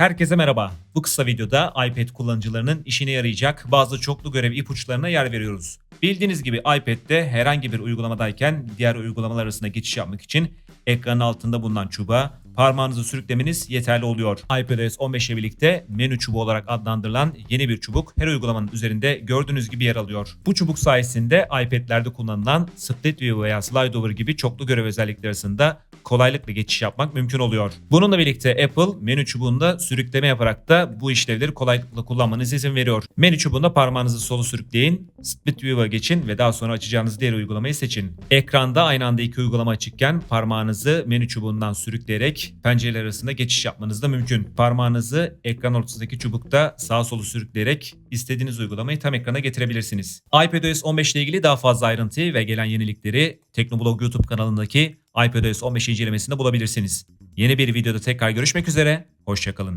Herkese merhaba. Bu kısa videoda iPad kullanıcılarının işine yarayacak bazı çoklu görev ipuçlarına yer veriyoruz. Bildiğiniz gibi iPad'de herhangi bir uygulamadayken diğer uygulamalar arasında geçiş yapmak için ekranın altında bulunan çubuğa parmağınızı sürüklemeniz yeterli oluyor. iPadOS 15 ile birlikte menü çubuğu olarak adlandırılan yeni bir çubuk her uygulamanın üzerinde gördüğünüz gibi yer alıyor. Bu çubuk sayesinde iPad'lerde kullanılan Split View veya Slide Over gibi çoklu görev özellikleri arasında kolaylıkla geçiş yapmak mümkün oluyor. Bununla birlikte Apple menü çubuğunda sürükleme yaparak da bu işlevleri kolaylıkla kullanmanıza izin veriyor. Menü çubuğunda parmağınızı solu sürükleyin, Split View'a geçin ve daha sonra açacağınız diğer uygulamayı seçin. Ekranda aynı anda iki uygulama açıkken parmağınızı menü çubuğundan sürükleyerek pencereler arasında geçiş yapmanız da mümkün. Parmağınızı ekran ortasındaki çubukta sağa solu sürükleyerek istediğiniz uygulamayı tam ekrana getirebilirsiniz. iPadOS 15 ile ilgili daha fazla ayrıntıyı ve gelen yenilikleri Teknoblog YouTube kanalındaki iPadOS 15 incelemesinde bulabilirsiniz. Yeni bir videoda tekrar görüşmek üzere, hoşçakalın.